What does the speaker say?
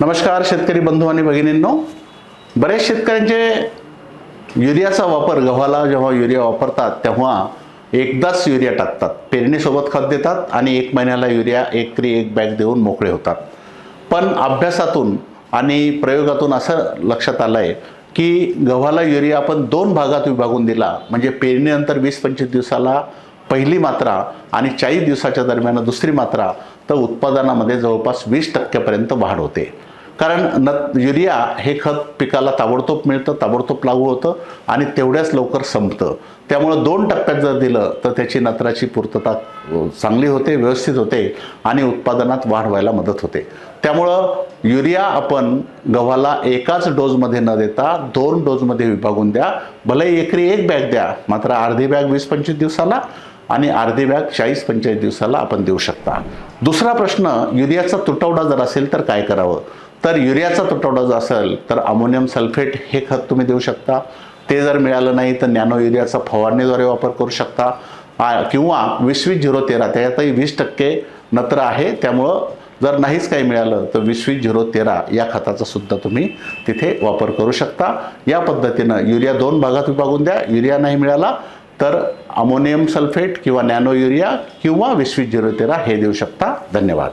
नमस्कार शेतकरी बंधू आणि भगिनींनो. बरेच शेतकऱ्यांचे युरियाचा वापर गव्हाला जेव्हा युरिया वापरतात तेव्हा एकदाच युरिया टाकतात. पेरणीसोबत खत देतात आणि एक महिन्याला युरिया एक क्री एक बॅग देऊन मोकळे होतात. पण अभ्यासातून आणि प्रयोगातून असं लक्षात आलं आहे की गव्हाला युरिया आपण दोन भागात विभागून दिला. म्हणजे पेरणीनंतर वीस पंचवीस दिवसाला पहिली मात्रा आणि चाळीस दिवसाच्या दरम्यान दुसरी मात्रा तर उत्पादनामध्ये जवळपास वीस टक्क्यापर्यंत वाढ होते. कारण न युरिया हे खत पिकाला ताबडतोब मिळतं ताबडतोब लागू होतं आणि तेवढ्याच लवकर संपतं. त्यामुळं दोन टप्प्यात जर दिलं तर त्याची नत्राची पूर्तता चांगली होते व्यवस्थित होते आणि उत्पादनात वाढ व्हायला मदत होते. त्यामुळं युरिया आपण गव्हाला एकाच डोजमध्ये न देता दोन डोजमध्ये विभागून द्या. भले एकरी एक बॅग द्या मात्र अर्धी बॅग वीस पंचवीस दिवसाला आणि अर्धे बॅग चाळीस पंचेचाळीस दिवसाला आपण देऊ शकता. दुसरा प्रश्न युरियाचा तुटवडा जर असेल तर काय करावं? तर युरियाचा तुटवडा जर असेल तर अमोनियम सल्फेट हे खत तुम्ही देऊ शकता. ते जर मिळालं नाही तर नॅनो युरियाचा फवारणीद्वारे वापर करू शकता. किंवा वीस वीस झिरो तेरा त्याच्यातही वीस टक्के नत्र आहे. त्यामुळं जर नाहीच काही मिळालं तर वीस वीस झिरो तेरा या खताचा सुद्धा तुम्ही तिथे वापर करू शकता. या पद्धतीनं युरिया दोन भागात विभागून द्या. युरिया नाही मिळाला तर अमोनियम सल्फेट किंवा नॅनो युरिया किंवा वीस वीस झिरो तेरा हे देऊ शकता. धन्यवाद.